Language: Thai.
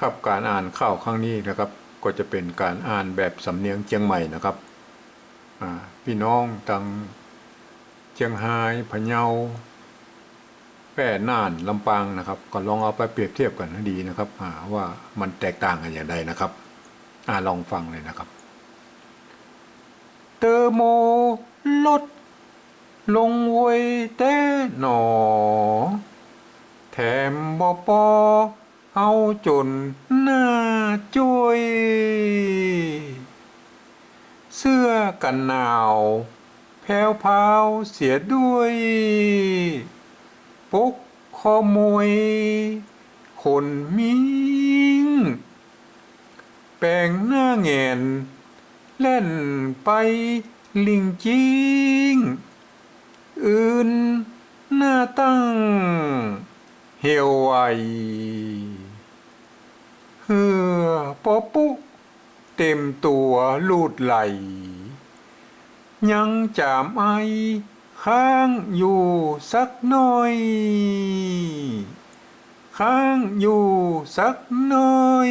ครับการอ่านข่าวครั้งนี้นะครับ ก็จะเป็นการอ่านแบบสำเนียงเชียงใหม่นะครับพี่น้องทางเชียงรายพะเยาแพร่น่านลำปางนะครับ ก็ลองเอาไปเปรียบเทียบกันให้ดีนะครับว่ามันแตกต่างกันอย่างไรนะครับอลองฟังเลยนะครับ เตอร์โมลดลงไว้แต่หนอ แถมบอปอ เอาจนหน้าจุยเสื้อกันหนาว แผ้วพาวเสียด้วยปกคอมวย คนมิงแปลงหน้าแงน เล่นไปลิงจิง อื่นหน้าตั้ง เหี่ยวไว ปอปุเต็มตัวลูดไหล ยังจามไอค้างอยู่สักหน่อยค้างอยู่สักหน่อย